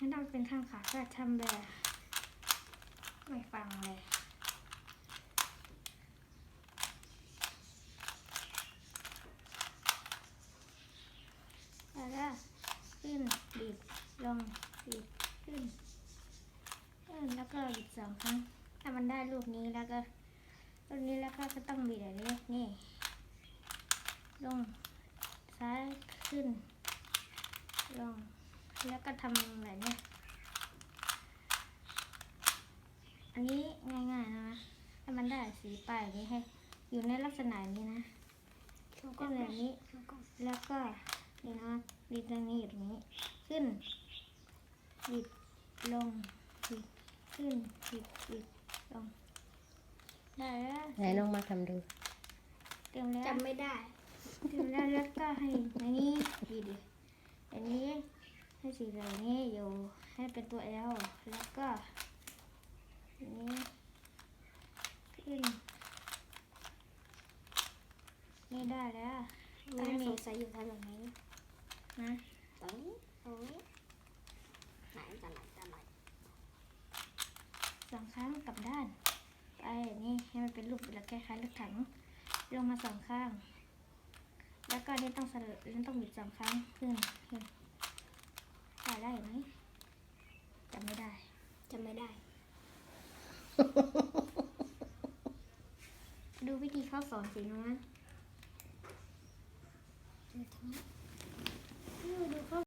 ให้ทำเป็นข้างขาก็ทำแบบไม่ฟังเลยแล้วก็ขึ้นบิดลงบิดขึ้นขึ้นแล้วก็บิดสองครั้งถ้ามันได้ลูกนี้แล้วก็ลูกนี้แล้วก็ก็ต้องบิดแบบนี้นี่ลงซ้ายขึ้นลง แล้วก็ทำแบบนี้อันนี้ง่ายๆนะถ้ามันได้สีป้ายอย่างนี้ให้ อยู่ในลักษณะนี้นะแล้วก็ก็แบบนี้ แล้วก็แล้วก็นี่นะบิดตรงนี้อยู่ตรงนี้ ขึ้นบิดลงบิดขึ้นบิดบิดลงได้แล้วไหนลองมาทำดู เต็มแล้วจำไม่ได้ เต็มแล้วแล้วก็ให้อันนี้บิดดิอันนี้ให้ สีเหลืองนี้อยู่ให้เป็นตัว L แล้วก็อันนี้ขึ้นนี่ได้แล้วแม่สงสัยอยู่ทางไหนนะตรงนี้ตรงนี้ไหนจะไหนจะไหนสองครั้งกลับด้านไปอย่างนี้ให้มันเป็นรูปแล้วคล้ายๆรถถังลงมาสองข้าง แล้วก็นี่ต้องสลับนี่ต้องบิดสองครั้งขึ้นขึ้นได้ได้ไหมจำไม่ได้ จำไม่ได้ ดูวิธีเข้าสอนสินะดูทั้ง